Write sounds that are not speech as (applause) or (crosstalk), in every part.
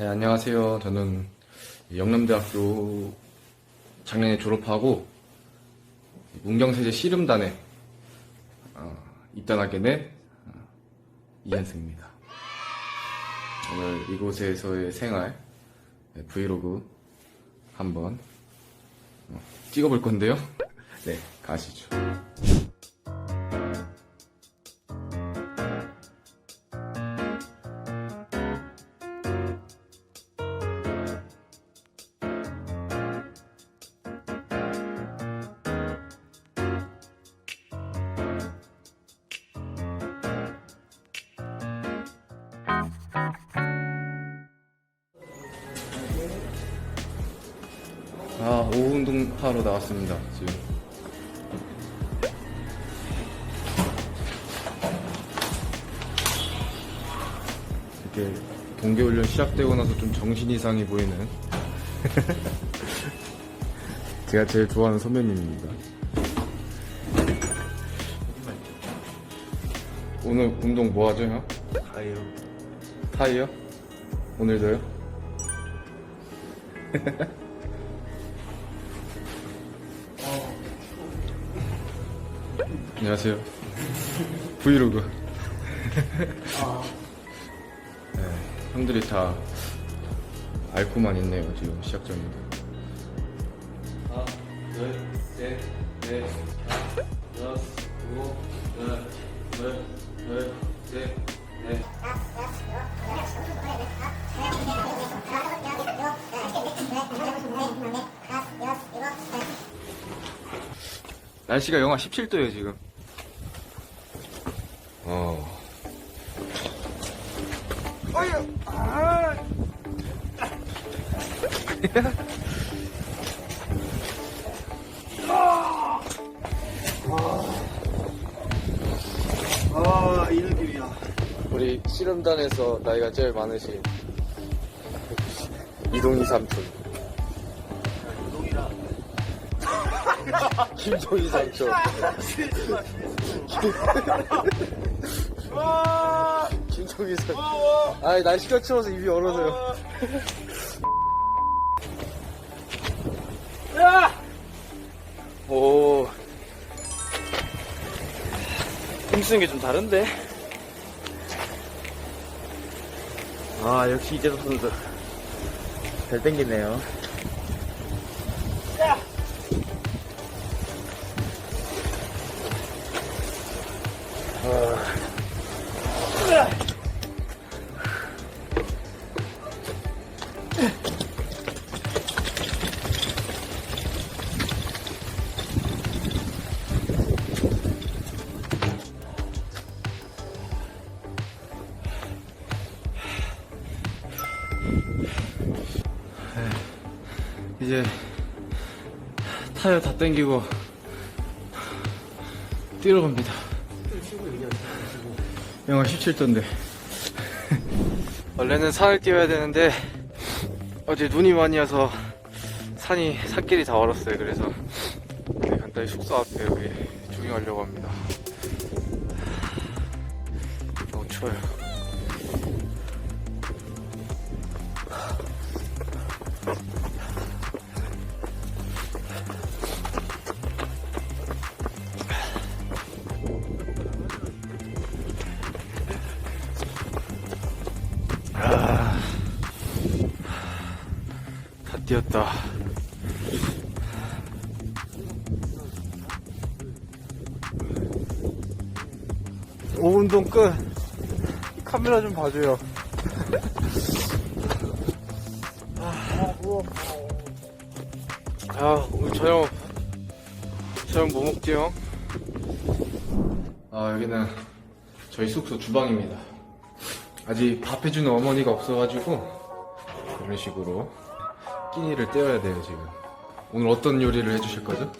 네, 안녕하세요. 저는 영남대학교 작년에 졸업하고 문경세제 씨름단에 어, 입단하게 된 어, 이한승입니다. 오늘 이곳에서의 생활 네, 브이로그 한번 어, 찍어볼 건데요. (laughs) 네, 가시죠. 아, 오후 운동하러 나왔습니다, 지금. 이렇게 동계훈련 시작되고 나서 좀 정신 이상이 보이는 (laughs) 제가 제일 좋아하는 선배님입니다. 오늘 운동 뭐 하죠, 형? 아유, 타이어? 오늘도요? (laughs) 안녕하세요. 브이로그. 네, 형들이 다 앓고만 있네요, 지금 시작 전인데. 하나, 둘, 셋, 넷, 다섯, 여섯, 일곱, 여덟, 둘, 둘, 셋, 넷. 날씨가 영하 17도예요, 지금. 아, 이 느낌이야. 우리 씨름단에서 나이가 제일 많으신 이동희 삼촌. 김동희 삼촌. 김동희 삼촌. 아, (laughs) 날씨가 추워서 입이 얼어서요. 쓰는 게 좀 다른데? 아, 역시 이재석 선수. 잘 땡기네요. 이제 타이어 다 땡기고 뛰러 갑니다. 영하 17도인데. 원래는 산을 뛰어야 되는데 어제 눈이 많이 와서 산이 산길이 다 얼었어요. 그래서 네, 간단히 숙소 앞에 여기 조깅하려고 합니다. 너무 추워요. 다 뛰었다. 오 운동 끝. 이 카메라 좀 봐줘요. 아, 오늘 저녁, 저녁 뭐 먹지요? 아, 여기는 저희 숙소 주방입니다. 아직 밥 해주는 어머니가 없어가지고, 이런 식으로 끼니를 떼어야 돼요, 지금. 오늘 어떤 요리를 해주실 거죠?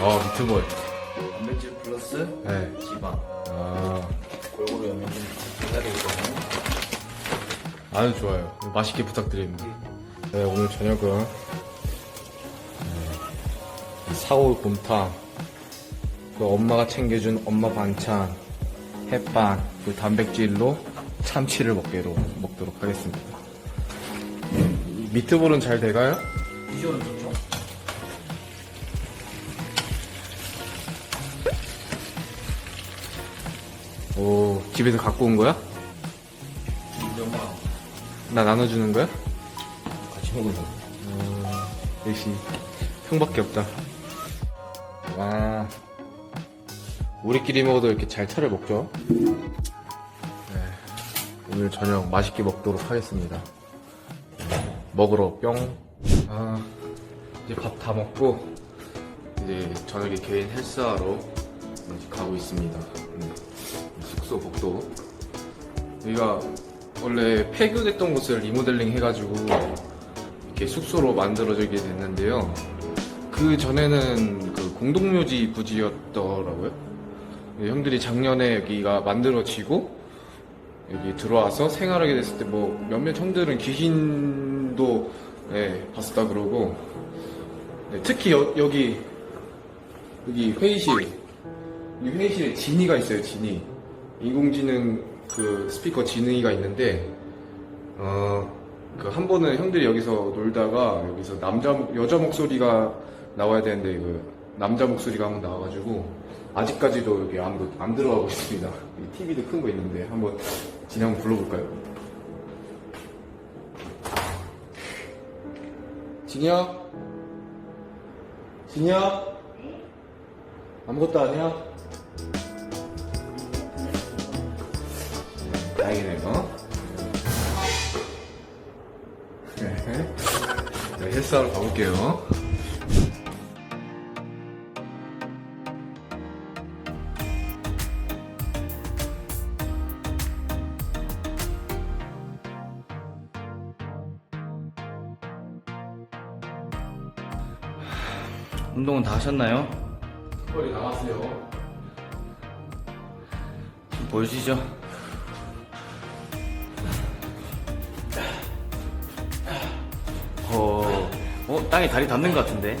아, 미트볼. 단백질 플러스 네. 지방. 아, 골고루 영양 좀 기다리고 있거든요. 아주 좋아요. 맛있게 부탁드립니다. 네, 오늘 저녁은 네, 사골 곰탕, 그 엄마가 챙겨준 엄마 반찬, 햇반, 그 단백질로 참치를 먹게로 먹도록 하겠습니다. 이 미트볼은 잘 돼가요? 비주얼은 좋죠? 오, 집에서 갖고 온 거야? 엄마랑 나 나눠주는 거야? 같이 먹으려고. 역시 형밖에 없다. 와, 우리끼리 먹어도 이렇게 잘 차려 먹죠? 네, 오늘 저녁 맛있게 먹도록 하겠습니다. 먹으러 뿅. 아, 이제 밥 다 먹고 이제 저녁에 개인 헬스하러 가고 있습니다. 음, 숙소 복도. 여기가 원래 폐교됐던 곳을 리모델링 해가지고 이렇게 숙소로 만들어지게 됐는데요. 그 전에는 그 공동묘지 부지였더라고요. 예, 형들이 작년에 여기가 만들어지고 여기 들어와서 생활하게 됐을 때 뭐 몇몇 형들은 귀신도 예, 봤었다 그러고 네, 특히 여, 여기 여기 회의실 이 회의실에 지니가 있어요 지니 인공지능 그 스피커 지니가 있는데 어, 그 한 번은 형들이 여기서 놀다가 여기서 남자 목- 여자 목소리가 나와야 되는데 그 남자 목소리가 한번 나와가지고 아직까지도 여기 아무도 안 들어가고 있습니다. 이 TV도 큰 거 있는데 한번 진영 한번 불러볼까요? 진이 야? 진이 야? 아무것도 아니야? 다행이네요. 네. 네, 헬스하러 가볼게요. 운동은 다 하셨나요? 머리 나왔어요. 좀 보여주시죠. 어, 어, 땅에 다리 닿는 것 같은데?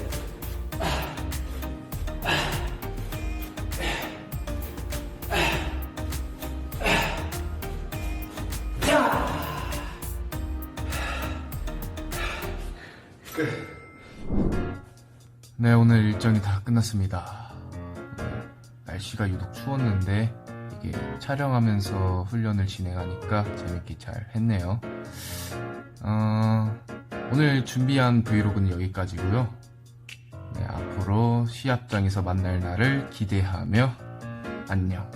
네, 오늘 일정이 다 끝났습니다. 날씨가 유독 추웠는데 이게 촬영하면서 훈련을 진행하니까 재밌게 잘 했네요. 어, 오늘 준비한 브이로그는 여기까지고요. 네, 앞으로 시합장에서 만날 날을 기대하며 안녕.